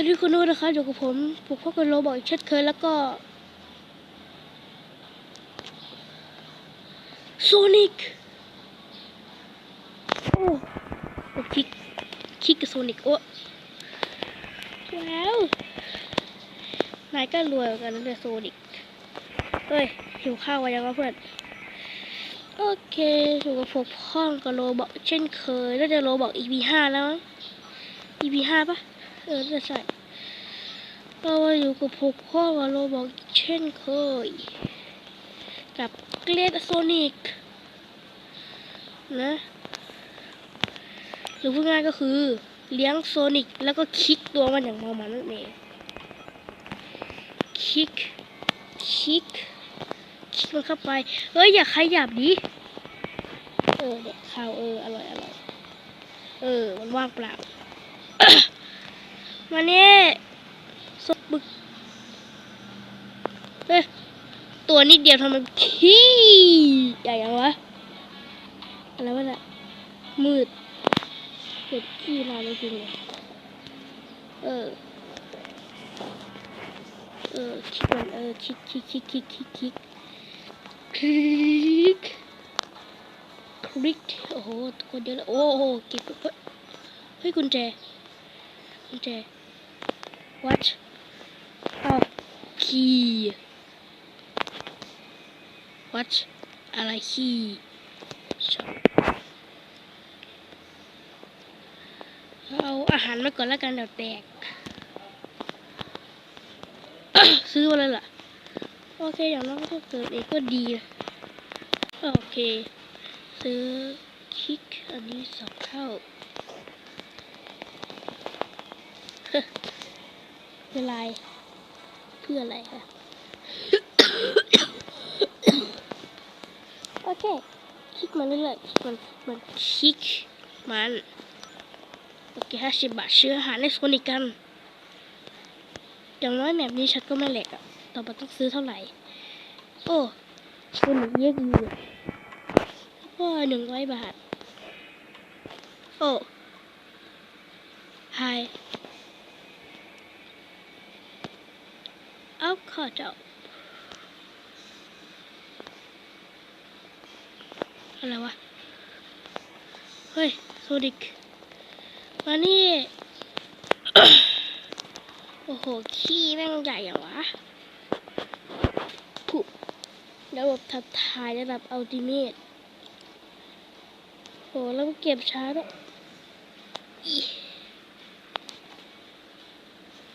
สวัสดีคุณนุ้นะครับอยู่กับผมผูกพ่อกันโรบอกอีกเช่นเคยแล้วก็โซนิกโอ้โอ้คิกคิกกับโซนิกโอ้ว้าวนายก็รวยเหมือนกันนะเนี่ยโซนิกเฮ้ยหิวข้าววะยังวะเพื่อนโอเคอยู่กับผมพ่อกับโรบอกเช่นเคยแล้วจะโรบอก EP ห้าแล้วมั้ง EP ห้าปะ เออน่าจะใช่เราอยู่กับพวกพ่อกับโรบอกเช่นเคย กับเกรดโซนิกนะหรือพูดง่ายก็คือ เลี้ยงโซนิกแล้วก็คิกตัวมันอย่างเมามันนั่นเองคิกคิกคิกมันเข้าไป เฮ้ย อย่าขยับดิเออเด็กข้าวเออ อร่อยอร่อยเออ มันว่างเปล่า มาเนี่ยสดบึกเฮ้ยตัวนิดเดียวทำไมขี้ใหญ่ยังวะอะไรวะเนี่ยมืดเห็ดขี้มาจริงเลยเออเออคิดมันเออคิดคิดคิดคิดคิดคิดคลิกคลิกโอ้โหตัวคนเดียวเลยโอ้โหเก็บเฮ้ยเฮ้ยกุญแจกุญแจ what อ้าวคีย์ what อะไรคีย์ช็อปเอาอาหารมาก่อนแล้วกันเดี๋ยวแตก ซื้อมาเลยล่ะ โอเค อย่างน้อยก็เกิดเองก็ดีนะโอเค ซื้อคิกอันนี้สองเท่า เป็นไรเพื่ออะไรคะโอเคคลิกมันเรื่อยๆมันมันคลิกมันโอเคห้าสิบบาทซื้อหาในโซนิกกันอย่างน้อยแบบนี้ฉันก็ไม่แหลกอะต่อไปต้องซื้อเท่าไหร่ โอ้โซนิกเยอะดีเลยก็หนึ่งร้อยบาท โอ้ไฮ เอาขอเจ้าอะไรวะ เฮ้ยโซดิกมานี่ โอ้โห ขี้แม่งใหญ่อะวะผุระบบทับทายระดับอัลติเมทโหแล้วเก็บช้าด้วยอี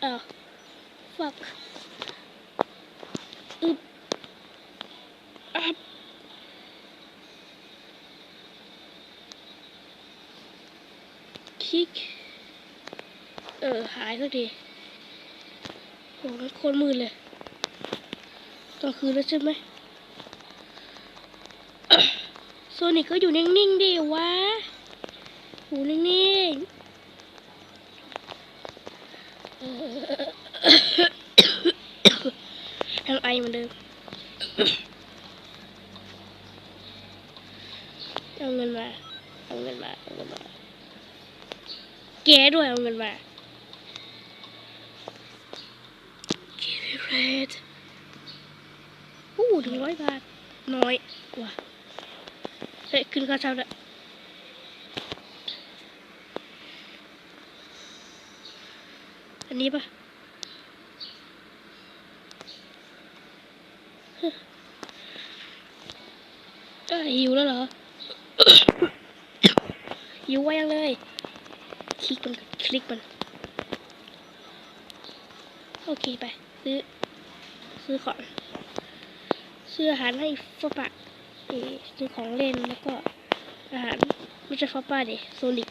อ้าว fuck อึบอับคลิก เออ หายสักทีโหมันโคนมืดเลยกลางคืนแล้วใช่ไหมโซนิกก็อยู่นิ่งๆดิวะอยู่นิ่งๆ เออยังไอเหมือนเดิมเอาเงินมาเอาเงินมาเอาเงินมาแกด้วยเอาเงินมาเกมเรดอู้ถึงร้อยบาท น้อยกว่าเฮ้ยขึ้นค่าเช่าด้วยอันนี้ปะ เอ้ยหิวแล้วเหรอหิวไวยังเลย คลิกมันคลิกมัน โอเคไป ซื้อ ซื้อของซื้ออาหารให้ฟ้าปะซื้อของเล่นแล้วก็อาหารไม่ใช่ฟ้าป้าดิโซนิก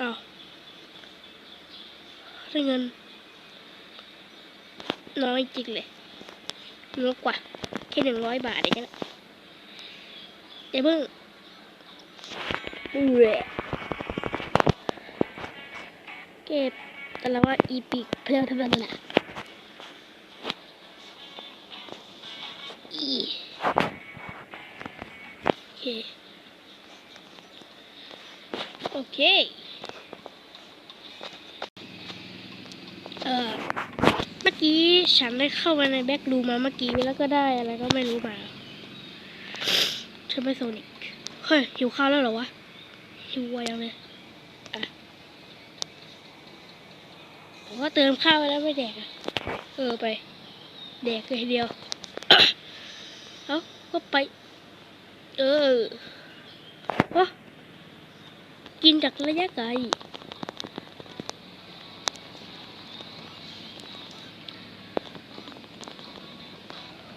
อ้าวได้เงินน้อยจริงเลยน้อยกว่า แค่หนึ่งร้อยบาทเองนะเดี๋ยวเพิ่งเรเก็บแต่ละว่าอีพิกเพลทำอะไรนะอีโอเคโอเค กี้ฉันได้เข้ามาในแบ็กรูมาเมื่อกี้แล้วก็ได้อะไรก็ไม่รู้มาฉันไปโซนิกเฮ้ยหิวข้าวแล้วเหรอวะหิววัวยังเลยอะผมก็เติมข้าวไปแล้วไม่แดกอะเออไป แดกเลยทีเดียวเอ้าก็ไป เออวะกินจากระยะไกล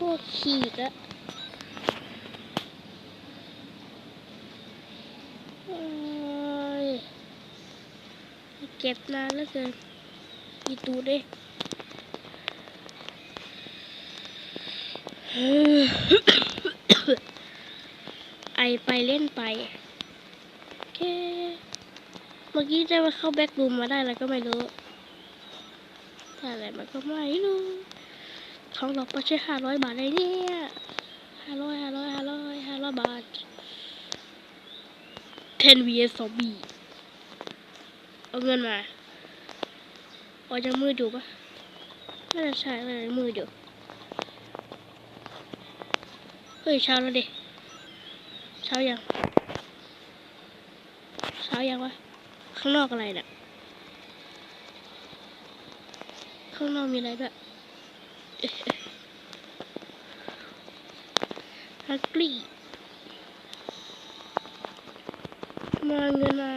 วกขีดอะเก็บนานแล้วเกินมีตูดด้ไอไปเล่นไปโอเคเมื่อกี้ได้มาเข้าแบ็กรูมมาได้แล้วก็ไม่รู้แต่อะไรมันก็ไม่รู้ ท้องเราก็ใช้ห้าร้อยบาทเลยเนี่ยห้าร้อยห้าร้อยห้าร้อยห้าร้อยบาท10 vs ซอมบี้เอาเงินมาออกจากมืออยู่ปะน่าจะใช่น่าจะมืออยู่เฮ้ยเช้าแล้วดิเช้ายังเช้ายังวะข้างนอกอะไรเนี่ยข้างนอกมีอะไรด้วย ฮักกี้มาเงินมา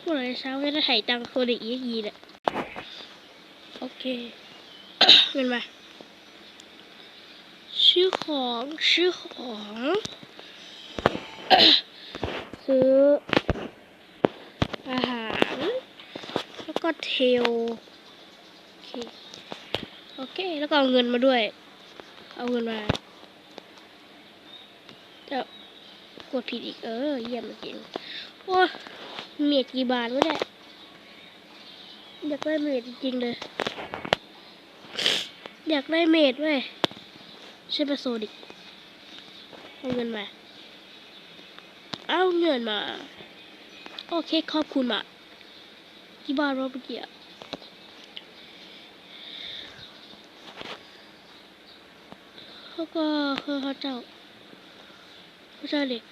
พวกเรเช้าก็ได้ถ่ายตังค์คเด็กอีกยีเนี่ยโอเค เงินมาซื้อของซื้อของซื้ออาหาร แล้วก็เทลโอเค โอเค แล้วก็เอาเงินมาด้วย เอาเงินมาจะกดผิดอีกเออ เยี่ยมจริงโอ้เมียดกี่บาทวะเนี่ยอยากได้เมียดจริงเลย อยากได้เมียดเว้ยใช่ปะโซดิกเอาเงินมา เอาเงินมา โอเคขอบคุณมากกี่บาทวะเมื่อกี้ อะแล้วก็คือเขาเจ้าเขาเจ้าเด็ก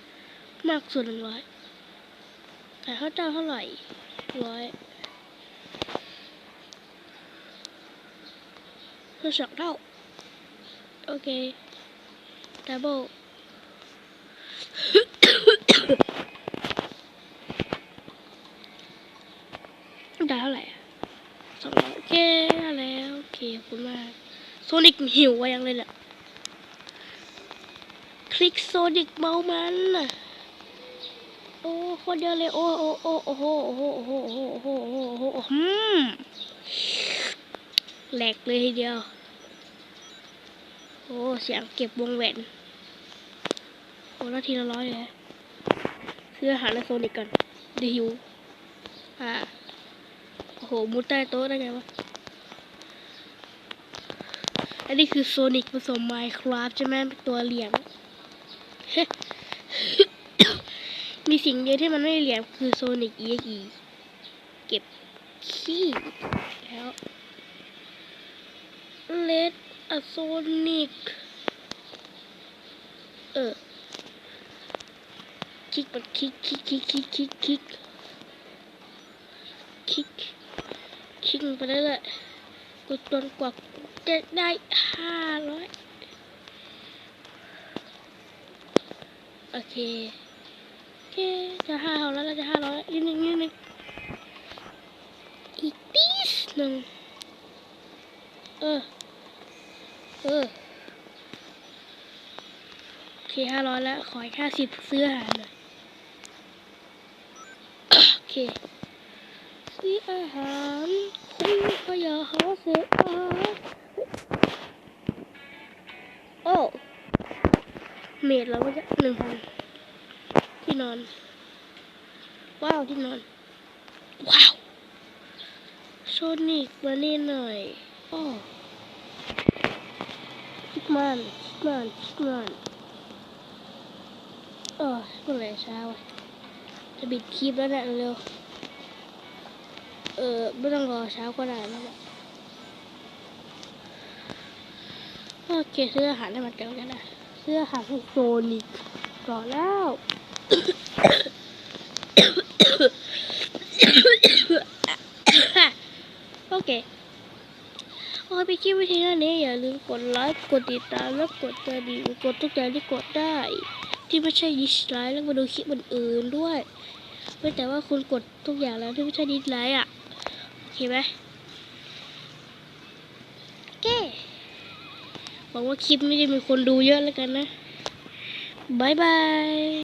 มากสุดหนึ่งร้อยขายข้าเจ้าเท่าไหร่ร้อยคือสองเท่าโอเคดับเบิลได้เท่าไหร่สองร้อยโอเคได้แล้วโอเคขอบคุณมากโซนิกหิวไว้ยังเลยแหละ คลิกโซนิกเมามันโอ้โคตรเยอะเลย โอ้โอ้โอ้โอ้โหโอ้โหโอ้โหโอ้โหโอ้โหโอ้โหโอ้หืมแหลกเลยทีเดียว โอ้ เสียงเก็บวงแหวน โอ้แล้วทีละร้อยเลยซื้ออาหารในโซนิกก่อนเดี๋ยวหิวอ่าโอ้โห มุดใต้โต๊ะได้ไงวะ อันนี้คือโซนิกผสมไมค์ครับใช่ไหมตัวเหลี่ยม มีสิ่งเดียวที่มันไม่เหลี่ยมคือโซนิกเอ็กีเก็บขี้แล้วเลดอะโซนิกเออคลิกมันคลิกคลิกคลิกคลิกคลิกคลิกคลิกคลิกไปเรื่อยๆกดจนกว่าจะได้ห้าร้อย อเคโอเคจะห้าร้อยแล้วจะห้าร้อยนิดนึงนิดนึงอีกปีสหนึ่งเออเออโอเคห้าร้อยแล้ว ขออีกห้าสิบซื้ออาหารหน่อยโอเคซื้ออาหารคุณก็อย่าหาเสียอาหารโอ้ เมดแล้วก็จะหนึ่งพันที่นอน ว้าวที่นอน ว้าวโซนิกมานี่หน่อยโอ้ชิกมันชิกมันชิกมันเออเมื่อไหร่เช้าวะจะบิดคลิปแล้วเนี่เร็วเออไม่ต้องรอเช้าก็ได้แล้วแหละโอเคซื้ออาหารให้มันกันกันนะ ซื้อหารให้โซนิกก่อนแล้ว โอเคพอไปคลิปวิธีนี้อย่าลืมกดไลค์กดติดตามและกดกระดิ่งกดทุกอย่างที่กดได้ ที่ไม่ใช่ดิสไลค์แล้วมาดูคลิปอื่นๆด้วยไม่แต่ว่าคุณกดทุกอย่างแล้วที่ไม่ใช่ดิสไลค์อะโอเคไหมโอเค หวังว่าคลิปไม่ได้มีคนดูเยอะแล้วกันนะบายบาย